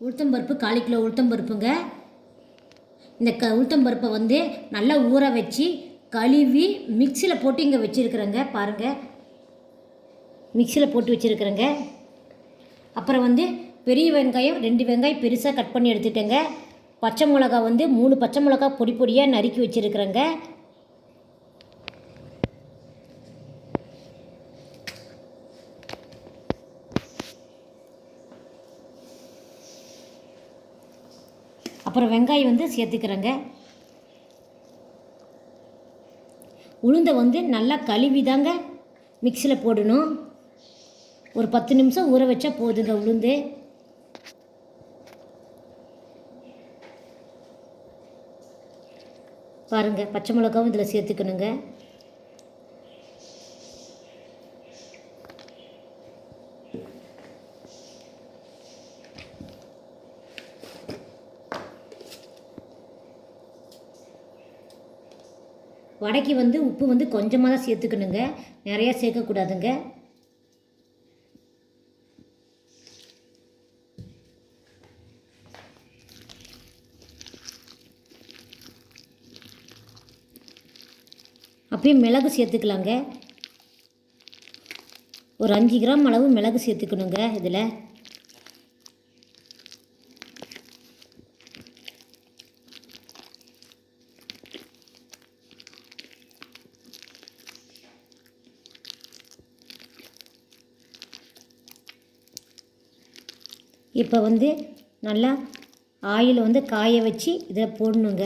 உளுத்தம்பருப்பு காலி கிலோ உளுத்தம்பருப்புங்க இந்த க உளுத்தம்பருப்பை வந்து நல்லா ஊற வச்சு கழுவி மிக்சியில் போட்டு இங்கே வச்சுருக்குறேங்க பாருங்கள் மிக்சியில் போட்டு வச்சுருக்குறேங்க. அப்புறம் வந்து பெரிய வெங்காயம் ரெண்டு வெங்காயம் பெருசாக கட் பண்ணி எடுத்துட்டேங்க. பச்சை மிளகா வந்து மூணு பச்சை மிளகா பொடி பொடியாக நறுக்கி வச்சுருக்குறேங்க. அப்புறம் வெங்காயம் வந்து சேர்த்துக்கிறேங்க. உளுந்தை வந்து நல்லா கழுவி தாங்க மிக்சியில் போடணும். ஒரு பத்து நிமிஷம் ஊற வச்சா போதுங்க உளுந்து. பாருங்கள் பச்சை மிளகாவும் இதில் சேர்த்துக்கணுங்க. வடைக்கு வந்து உப்பு வந்து கொஞ்சமாக தான் சேர்த்துக்கணுங்க. நிறையா சேர்க்கக்கூடாதுங்க. அப்படியே மிளகு சேர்த்துக்கலாங்க. ஒரு அஞ்சு கிராம் அளவு மிளகு சேர்த்துக்கணுங்க இதில். இப்போ வந்து நல்லா ஆயில் வந்து காய வச்சு இதை போடணுங்க.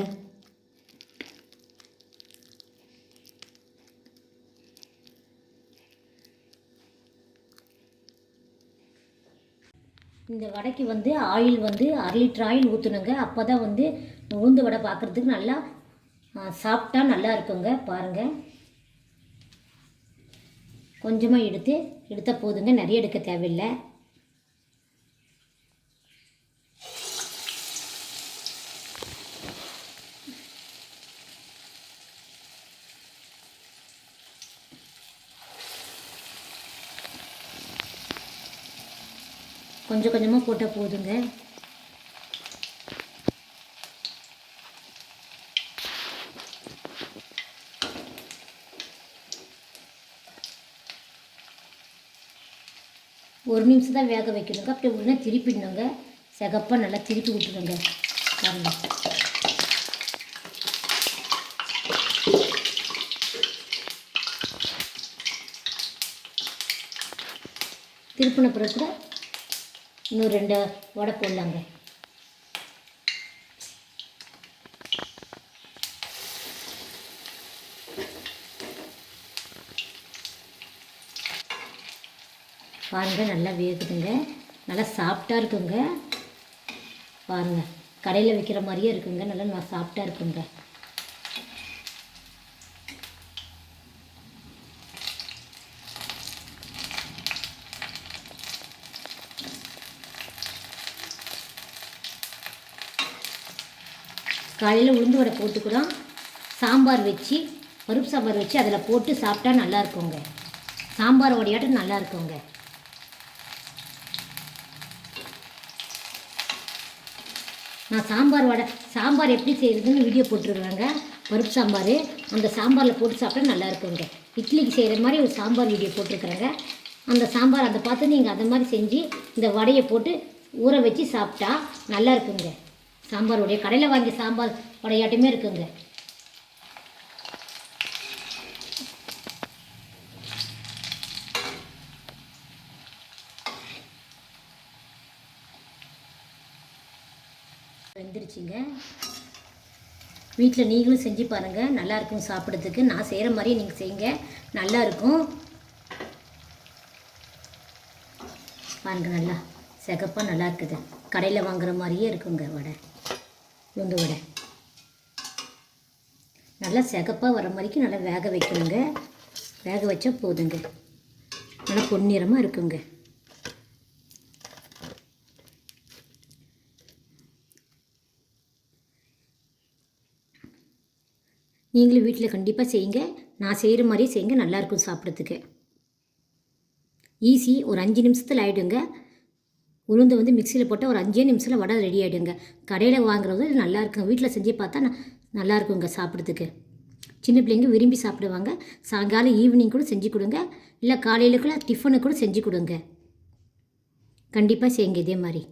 இந்த வடைக்கு வந்து ஆயில் வந்து அரை லிட்டர் ஆயில் ஊற்றணுங்க அப்போ தான் வந்து உளுந்து வடை பார்க்குறதுக்கு நல்லா சாப்பிட்டா நல்லா இருக்குங்க. பாருங்கள் கொஞ்சமாக எடுத்து எடுத்தால் போதுங்க. நிறைய எடுக்க தேவையில்லை. கொஞ்சம் கொஞ்சமாக போட்டால் போதுங்க. ஒரு நிமிஷம் தான் வேக வைக்கணுங்க. அப்படியே உடனே திருப்பிடணுங்க. சிகப்பாக நல்லா திருப்பி விட்டுருங்க. பாருங்க. திருப்பின பிறகு கூட இன்னும் ரெண்டு வடை போடலாங்க. பாருங்க நல்லா வேகுதுங்க. நல்லா சாஃப்டாக இருக்குங்க. பாருங்க கடையில் விற்கிற மாதிரியே இருக்குங்க. நல்லா நான் சாஃப்டாக இருக்குங்க. காலையில் உளுந்து வடை போட்டு சாம்பார் வச்சு பருப்பு சாம்பார் வச்சு அதில் போட்டு சாப்பிட்டா நல்லா இருக்குங்க. சாம்பார் வடையாட்டம் நல்லா இருக்குங்க. நான் சாம்பார் வடை சாம்பார் எப்படி செய்கிறதுன்னு வீடியோ போட்டுருக்குறாங்க பருப்பு சாம்பார் அந்த சாம்பாரில் போட்டு சாப்பிட்டா நல்லா இருக்குங்க. இட்லிக்கு செய்கிற மாதிரி ஒரு சாம்பார் வீடியோ போட்டிருக்குறாங்க. அந்த சாம்பார் அதை பார்த்து நீங்கள் அதை மாதிரி செஞ்சு இந்த வடையை போட்டு ஊற வச்சு சாப்பிட்டா நல்லா இருக்குங்க. சாம்பாருடைய கடையில் வாங்கி சாம்பார் வடையாட்டமே இருக்குங்க. வெந்துருச்சுங்க. வீட்டில் நீங்களும் செஞ்சு பாருங்கள் நல்லாயிருக்கும் சாப்பிட்றதுக்கு. நான் செய்கிற மாதிரியே நீங்கள் செய்யுங்க. நல்லா இருக்கும். நல்லா. சிகப்பாக நல்லா இருக்குது. கடையில் வாங்குற மாதிரியே இருக்குங்க வடை. உளுந்து வடை. நல்லா சிகப்பாக வர மாதிரிக்கு நல்லா வேக வைக்கணுங்க. வேக வச்சா போதுங்க. நல்லா பொன்னிறமாக இருக்குங்க. நீங்களும் வீட்டில் கண்டிப்பாக செய்யுங்க. நான் செய்கிற மாதிரியே செய்யுங்க. நல்லாயிருக்கும் சாப்பிட்றதுக்கு. ஈஸி. ஒரு அஞ்சு நிமிஷத்தில் ஆகிடுங்க உளுந்து வந்து மிக்சியில் போட்டால் ஒரு அஞ்சே நிமிஷத்தில் வடை ரெடி ஆகிடுங்க கடையில் வாங்குறது நல்லா இருக்கும் வீட்டில் செஞ்சு பார்த்தா நான் நல்லா இருக்குங்க சாப்பிட்றதுக்கு. சின்ன பிள்ளைங்க விரும்பி சாப்பிடுவாங்க. சாயங்காலம் ஈவினிங் கூட செஞ்சு கொடுங்க. இல்லை காலையில் கூட டிஃபனு கூட செஞ்சு கொடுங்க. கண்டிப்பாக செய்யுங்க இதே மாதிரி.